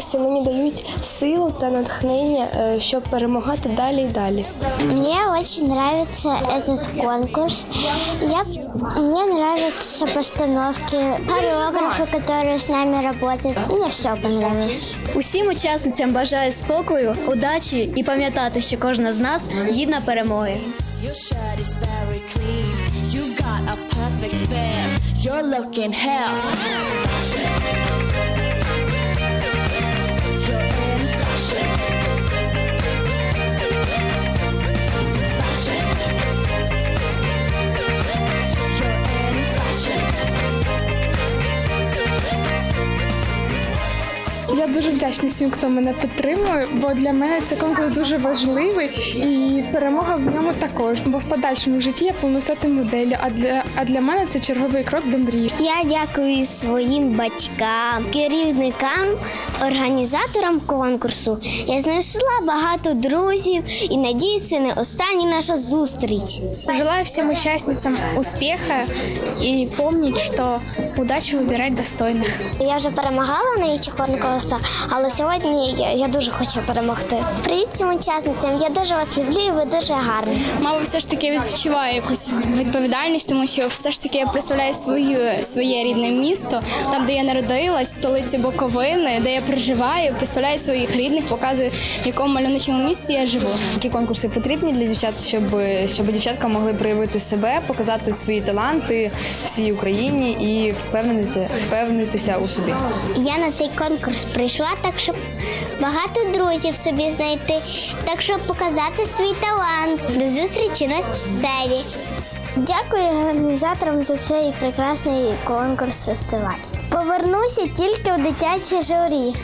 Це мені дають силу та натхнення, е, щоб перемагати далі і далі. Мне очень нравится этот конкурс. Я, мне нравятся постановки, хореографы, которые с нами работают. Мне все понравилось. Усім учасницям бажаю спокою, удачі і пам'ятати, що кожна з нас гідна перемоги. Your shirt is very clean. You got a perfect fit. You're looking hell. Я дуже вдячна всім, хто мене підтримує, бо для мене цей конкурс дуже важливий і перемога в ньому також. Бо в подальшому житті я планую стати моделлю, а для, а для мене це черговий крок до мрії. Я дякую своїм батькам, керівникам, організаторам конкурсу. Я знайшла багато друзів і надіюсь, це не остання наша зустріч. Желаю всем участницам успеха и помнить, что удачу выбирать достойных. Я вже перемагала на інших конкурсах, але сьогодні я, я дуже хочу перемогти. Привіт всім учасницям! Я дуже вас люблю і ви дуже гарні. Мама все ж таки відчуває якусь відповідальність, тому що все ж таки я представляю свою своє рідне місто, там де я народилась, столицю Буковини, де я проживаю, представляю своїх рідних, показую в якому мальовничому місці я живу. Такі конкурси потрібні для дівчат, щоб, щоб дівчатка могли проявити себе, показати свої таланти всій Україні і впевнитися, впевнитися у собі. Я на цей конкурс прийшла, так щоб багато друзів собі знайти, так щоб показати свій талант. До зустрічі на сцені. Дякую організаторам за цей прекрасний конкурс фестиваль. Повернуся тільки в дитяче журі.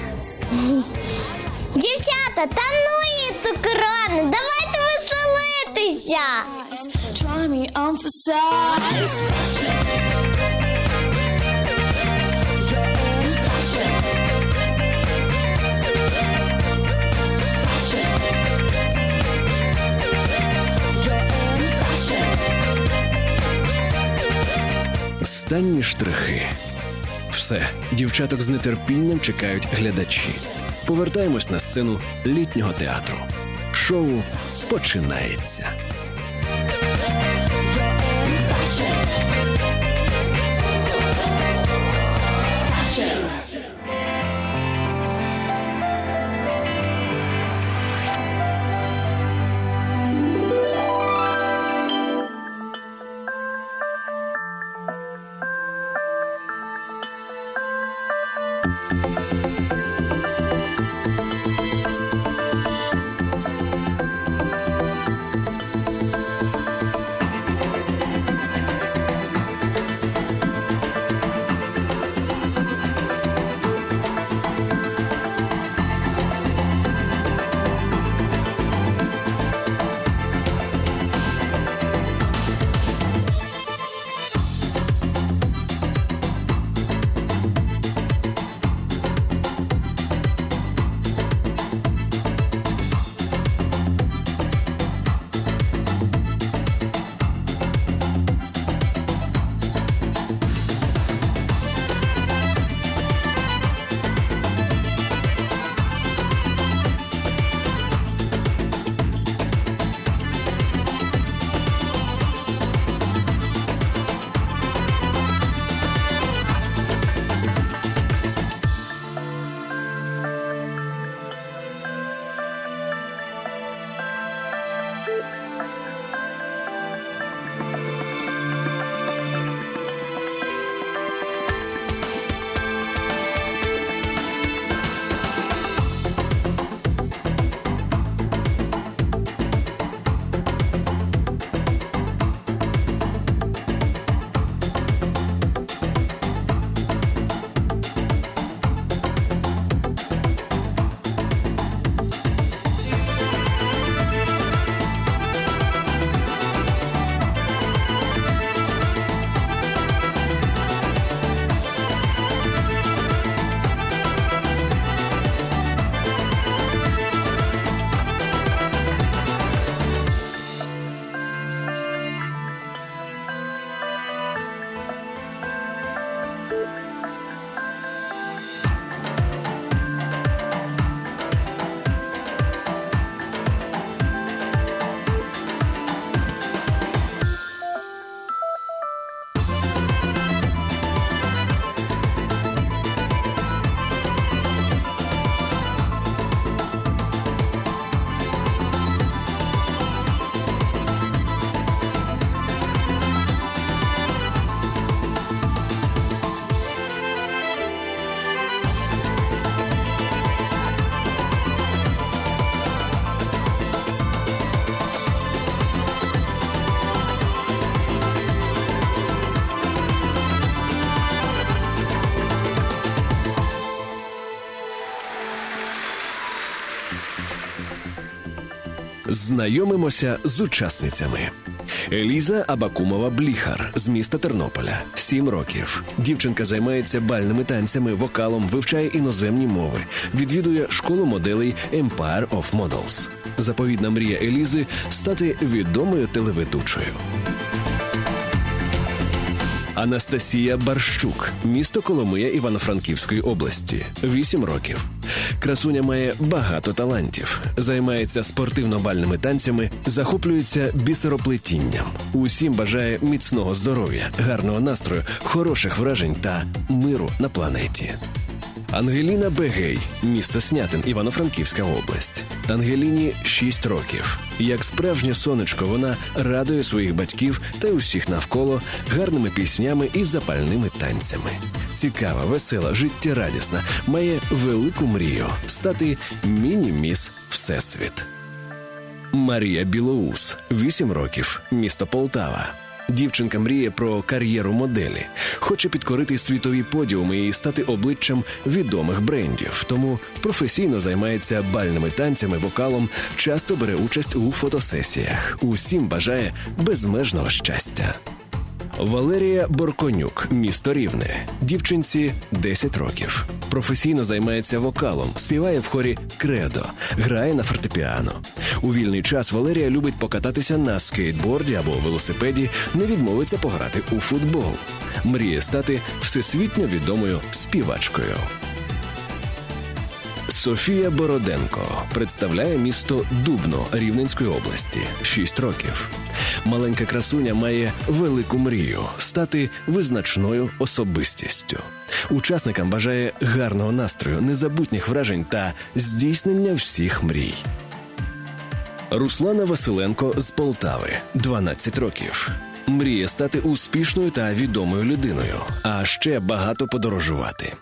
Дівчата, та ну ту корону, давайте веселитися! Try me on for size. Останні штрихи. Все, дівчаток з нетерпінням чекають глядачі. Повертаємось на сцену літнього театру. Шоу починається. Знайомимося з учасницями. Еліза Абакумова Бліхар з міста Тернополя, 7 років. Дівчинка займається бальними танцями, вокалом, вивчає іноземні мови, відвідує школу моделей Empire of Models. Заповідна мрія Елізи стати відомою телеведучою. Анастасія Барщук, місто Коломия Івано-Франківської області, 8 років. Красуня має багато талантів, займається спортивно-бальними танцями, захоплюється бісероплетінням. Усім бажає міцного здоров'я, гарного настрою, хороших вражень та миру на планеті. Ангеліна Бегей, місто Снятин, Івано-Франківська область. Ангеліні 6 років. Як справжнє сонечко, вона радує своїх батьків та усіх навколо гарними піснями і запальними танцями. Цікава, весела, життєрадісна, має велику мрію стати міні-міс Всесвіт. Марія Білоус, 8 років, місто Полтава. Дівчинка мріє про кар'єру моделі, хоче підкорити світові подіуми і стати обличчям відомих брендів. Тому професійно займається бальними танцями, вокалом, часто бере участь у фотосесіях. Усім бажає безмежного щастя. Валерія Борконюк, місто Рівне. Дівчинці 10 років. Професійно займається вокалом, співає в хорі кредо, грає на фортепіано. У вільний час Валерія любить покататися на скейтборді або велосипеді, не відмовиться пограти у футбол. Мріє стати всесвітньо відомою співачкою. Софія Бороденко представляє місто Дубно Рівненської області 6 років. Маленька красуня має велику мрію стати визначною особистістю. Учасникам бажає гарного настрою, незабутніх вражень та здійснення всіх мрій. Руслана Василенко з Полтави, 12 років. Мріє стати успішною та відомою людиною, а ще багато подорожувати.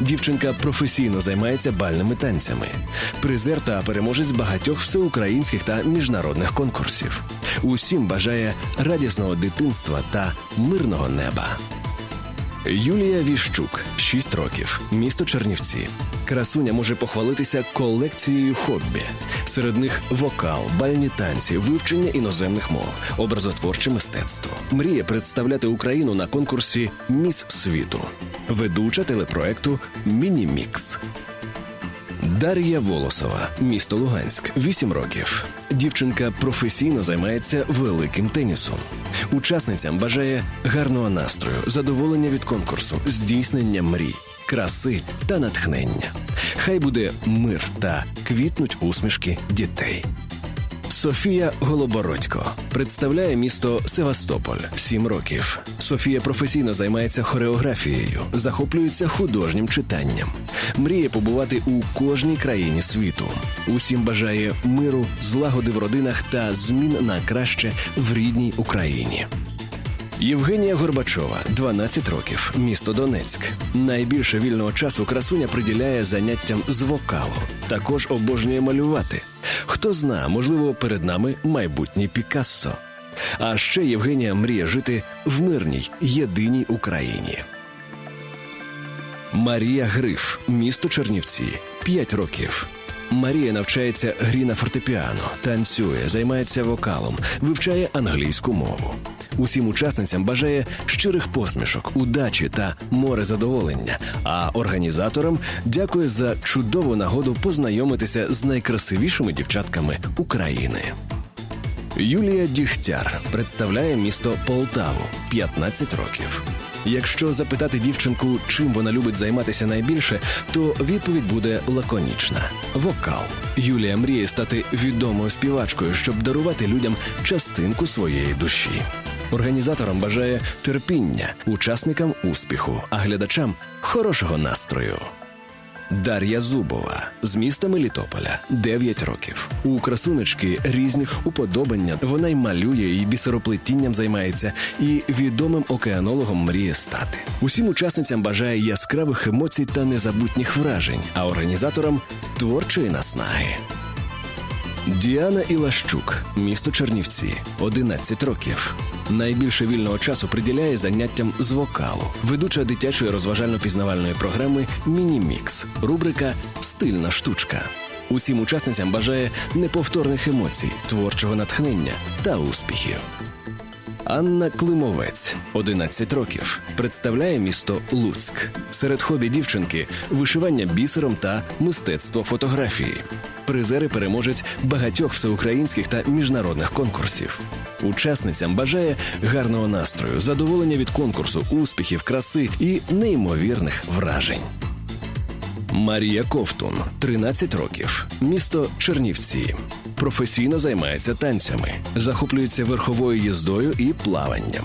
Дівчинка професійно займається бальними танцями, призер та переможець багатьох всеукраїнських та міжнародних конкурсів. Усім бажає радісного дитинства та мирного неба. Юлія Віщук, 6 років, місто Чернівці. Красуня може похвалитися колекцією хобі. Серед них вокал, бальні танці, вивчення іноземних мов, образотворче мистецтво. Мріє представляти Україну на конкурсі Міс світу, ведуча телепроекту Міні-Мікс. Дар'я Волосова, місто Луганськ, 8 років. Дівчинка професійно займається великим тенісом. Учасницям бажає гарного настрою, задоволення від конкурсу, здійснення мрій, краси та натхнення. Хай буде мир та квітнуть усмішки дітей. Софія Голобородько представляє місто Севастополь 7 років. Софія професійно займається хореографією, захоплюється художнім читанням, мріє побувати у кожній країні світу. Усім бажає миру, злагоди в родинах та змін на краще в рідній Україні. Євгенія Горбачова, 12 років, місто Донецьк. Найбільше вільного часу красуня приділяє заняттям з вокалу. Також обожнює малювати. Хто зна, можливо, перед нами майбутнє Пікассо. А ще Євгенія мріє жити в мирній, єдиній Україні. Марія Гриф, місто Чернівці, 5 років. Марія навчається грі на фортепіано, танцює, займається вокалом, вивчає англійську мову. Усім учасницям бажає щирих посмішок, удачі та море задоволення. А організаторам дякує за чудову нагоду познайомитися з найкрасивішими дівчатками України. Юлія Дігтяр представляє місто Полтаву 15 років. Якщо запитати дівчинку, чим вона любить займатися найбільше, то відповідь буде лаконічна: вокал. Юлія мріє стати відомою співачкою, щоб дарувати людям частинку своєї душі. Організаторам бажає терпіння, учасникам успіху, а глядачам хорошого настрою. Дар'я Зубова з міста Мелітополя, 9 років. У красунечки різні уподобання. Вона й малює, і бісероплетінням займається, і відомим океанологом мріє стати. Усім учасницям бажає яскравих емоцій та незабутніх вражень, а організаторам творчої наснаги. Діана Ілащук, місто Чернівці, 11 років. Найбільше вільного часу приділяє заняттям з вокалу, ведуча дитячої розважально-пізнавальної програми Міні-Мікс, рубрика Стильна штучка. Усім учасницям бажає неповторних емоцій, творчого натхнення та успіхів. Анна Климовець, 11 років, представляє місто Луцьк. Серед хобі дівчинки вишивання бісером та мистецтво фотографії. Призери переможець багатьох всеукраїнських та міжнародних конкурсів. Учасницям бажає гарного настрою, задоволення від конкурсу, успіхів, краси і неймовірних вражень. Марія Ковтун, 13 років, місто Чернівці. Професійно займається танцями, захоплюється верховою їздою і плаванням.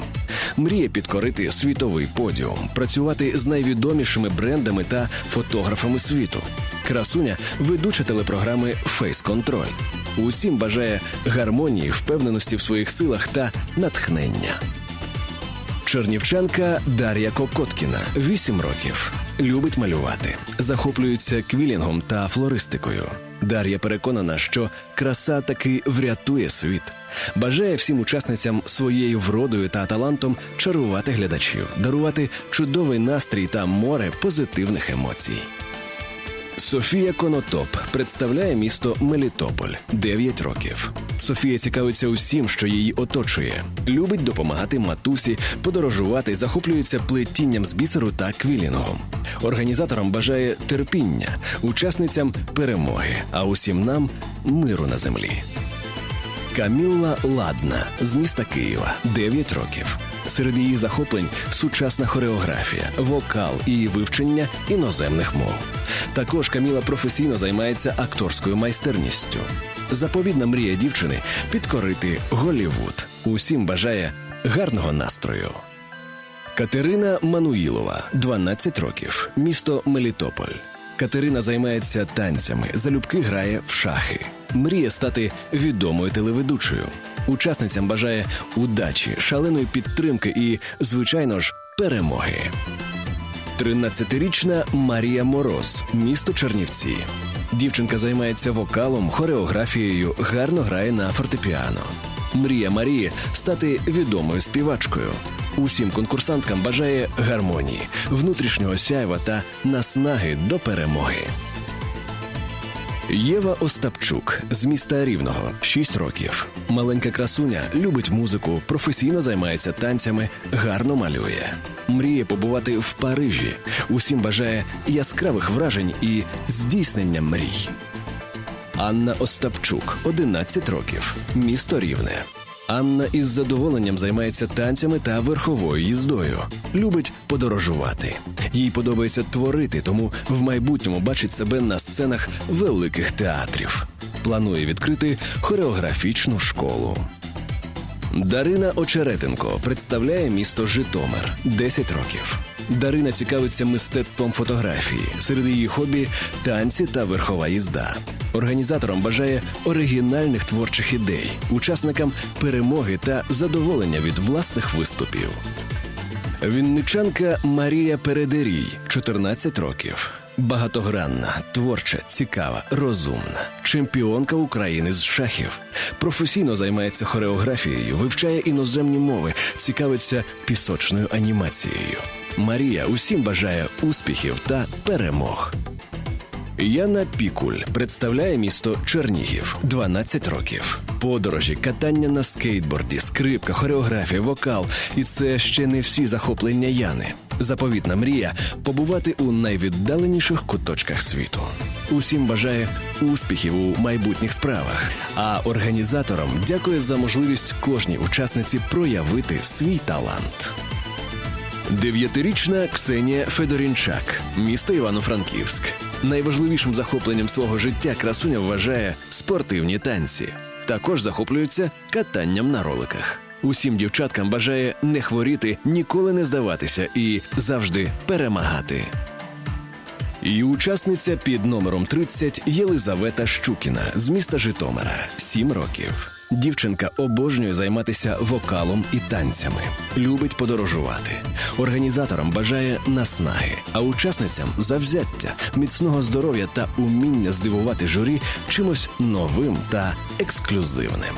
Мріє підкорити світовий подіум, працювати з найвідомішими брендами та фотографами світу. Красуня ведуча телепрограми Фейс Контроль. Усім бажає гармонії, впевненості в своїх силах та натхнення. Чернівчанка Дар'я Кокоткіна, 8 років. Любить малювати, захоплюється квілінгом та флористикою. Дар'я переконана, що краса таки врятує світ. Бажає всім учасницям своєю вродою та талантом чарувати глядачів, дарувати чудовий настрій та море позитивних емоцій. Софія Конотоп представляє місто Мелітополь 9 років. Софія цікавиться усім, що її оточує. Любить допомагати матусі, подорожувати, захоплюється плетінням з бісеру та квілінгом. Організаторам бажає терпіння, учасницям перемоги, а усім нам миру на землі. Камілла Ладна з міста Києва, 9 років. Серед її захоплень сучасна хореографія, вокал і вивчення іноземних мов. Також Каміла професійно займається акторською майстерністю. Заповідна мрія дівчини підкорити Голівуд. Усім бажає гарного настрою. Катерина Мануїлова, 12 років, місто Мелітополь. Катерина займається танцями, залюбки грає в шахи. Мріє стати відомою телеведучою. Учасницям бажає удачі, шаленої підтримки і, звичайно ж, перемоги. 13-річна Марія Мороз, місто Чернівці. Дівчинка займається вокалом, хореографією, гарно грає на фортепіано. Мрія Марії стати відомою співачкою. Усім конкурсанткам бажає гармонії, внутрішнього сяйва та наснаги до перемоги. Єва Остапчук з міста Рівного, 6 років. Маленька красуня любить музику, професійно займається танцями, гарно малює. Мріє побувати в Парижі. Усім бажає яскравих вражень і здійснення мрій. Анна Остапчук, 11 років, місто Рівне. Анна із задоволенням займається танцями та верховою їздою. Любить подорожувати. Їй подобається творити, тому в майбутньому бачить себе на сценах великих театрів. Планує відкрити хореографічну школу. Дарина Очеретенко представляє місто Житомир 10 років. Дарина цікавиться мистецтвом фотографії. Серед її хобі танці та верхова їзда. Організаторам бажає оригінальних творчих ідей, учасникам перемоги та задоволення від власних виступів. Вінничанка Марія Передерій, 14 років. Багатогранна, творча, цікава, розумна, чемпіонка України з шахів. Професійно займається хореографією, вивчає іноземні мови, цікавиться пісочною анімацією. Марія усім бажає успіхів та перемог. Яна Пікуль представляє місто Чернігів, 12 років. Подорожі, катання на скейтборді, скрипка, хореографія, вокал. І це ще не всі захоплення Яни. Заповітна мрія побувати у найвіддаленіших куточках світу. Усім бажає успіхів у майбутніх справах. А організаторам дякує за можливість кожній учасниці проявити свій талант. Дев'ятирічна Ксенія Федорінчак, місто Івано-Франківськ. Найважливішим захопленням свого життя красуня вважає спортивні танці. Також захоплюється катанням на роликах. Усім дівчаткам бажає не хворіти, ніколи не здаватися і завжди перемагати. І учасниця під номером 30 Єлизавета Щукіна з міста Житомира, 7 років. Дівчинка обожнює займатися вокалом і танцями, любить подорожувати. Організаторам бажає наснаги, а учасницям завзяття, міцного здоров'я та уміння здивувати журі чимось новим та ексклюзивним.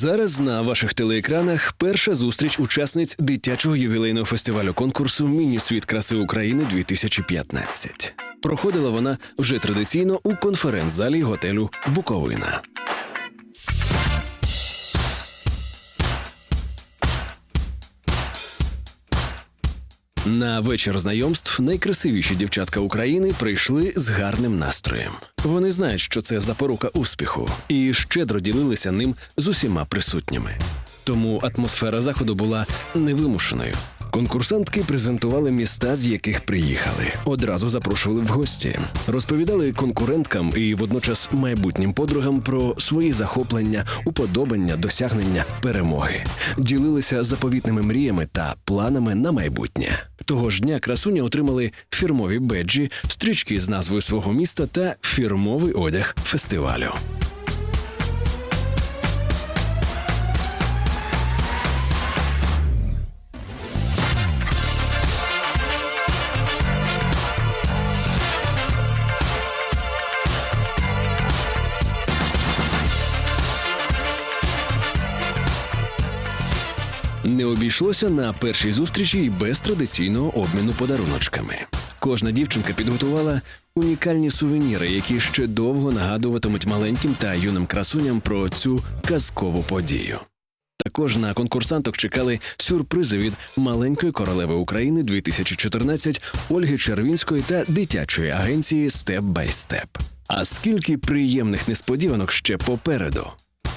Зараз на ваших телеекранах перша зустріч учасниць дитячого ювілейного фестивалю конкурсу Міні-світ краси України 2015. Проходила вона вже традиційно у конференц-залі готелю Буковина. На вечір знайомств найкрасивіші дівчатка України прийшли з гарним настроєм. Вони знають, що це запорука успіху, і щедро ділилися ним з усіма присутніми. Тому атмосфера заходу була невимушеною. Конкурсантки презентували міста, з яких приїхали, одразу запрошували в гості, розповідали конкуренткам і водночас майбутнім подругам про свої захоплення, уподобання, досягнення, перемоги, ділилися заповітними мріями та планами на майбутнє. Того ж дня красуні отримали фірмові беджі, стрічки з назвою свого міста та фірмовий одяг фестивалю. Не обійшлося на першій зустрічі й без традиційного обміну подаруночками. Кожна дівчинка підготувала унікальні сувеніри, які ще довго нагадуватимуть маленьким та юним красуням про цю казкову подію. Також на конкурсанток чекали сюрпризи від маленької королеви України 2014 Ольги Червінської та дитячої агенції Степ Степ. А скільки приємних несподіванок ще попереду.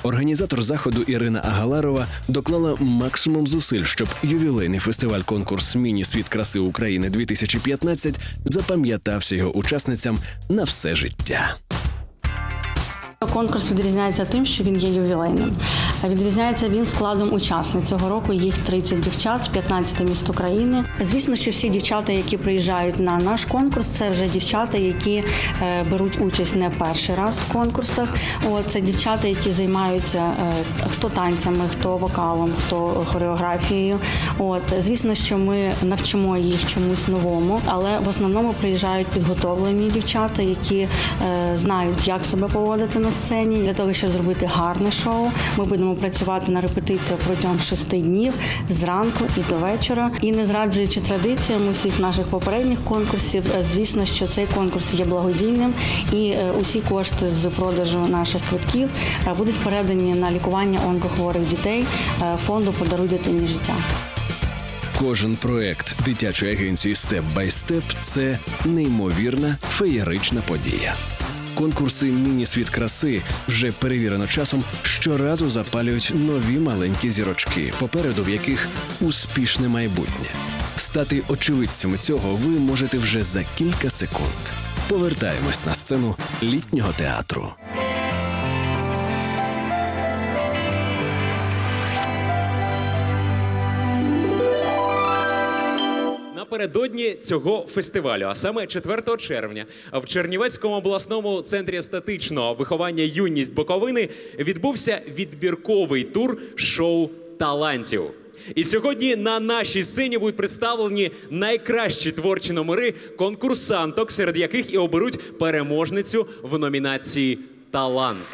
Організатор заходу Ірина Агаларова доклала максимум зусиль, щоб ювілейний фестиваль конкурс Міні світ краси України 2015 запам'ятався його учасницям на все життя. Конкурс відрізняється тим, що він є ювілейним. Відрізняється він складом учасниць. Цього року їх 30 дівчат з 15 міст України. Звісно, що всі дівчата, які приїжджають на наш конкурс, це вже дівчата, які е, беруть участь не перший раз в конкурсах. Це дівчата, які займаються е, хто танцями, хто вокалом, хто хореографією. От, звісно, що ми навчимо їх чомусь новому, але в основному приїжджають підготовлені дівчата, які е, знають, як себе поводити на сцені. Для того, щоб зробити гарне шоу, ми будемо працювати на репетиціях протягом шести днів зранку і до вечора. І не зраджуючи традиціям усіх наших попередніх конкурсів, е, звісно, що цей конкурс є благодійним, і е, усі кошти з продажу наших квитків е, будуть передані на лікування онкохворих дітей фонду Подаруй дитині життя. Кожен проект дитячої агенції Степ бай Степ це неймовірна феєрична подія. Конкурси Міні-світ краси вже перевірено часом щоразу запалюють нові маленькі зірочки, попереду в яких успішне майбутнє. Стати очевидцями цього ви можете вже за кілька секунд. Повертаємось на сцену літнього театру. Напередодні цього фестивалю, а саме 4 червня, в Чернівецькому обласному центрі естетичного виховання юність Буковини відбувся відбірковий тур шоу талантів. І сьогодні на нашій сцені будуть представлені найкращі творчі номери конкурсанток, серед яких і оберуть переможницю в номінації Талант.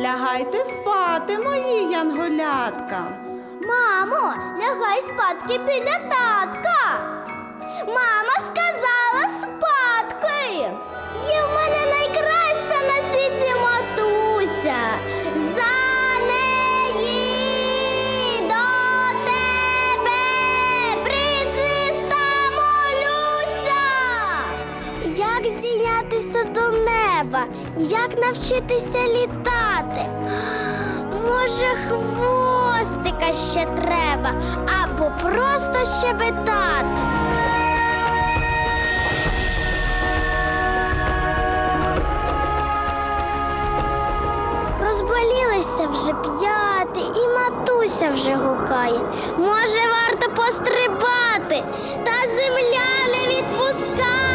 Лягайте спати, мої янголятка. Мамо, лягай спадки біля татка. Мама сказала спадки. Є в мене найкраща на світі матуся. За неї до тебе причиста молюся. Як зійнятися до неба, як навчитися літати? може, хвостика ще треба або просто щебетати. Розболілися вже п'яти і матуся вже гукає. Може, варто пострибати та земля не відпускає.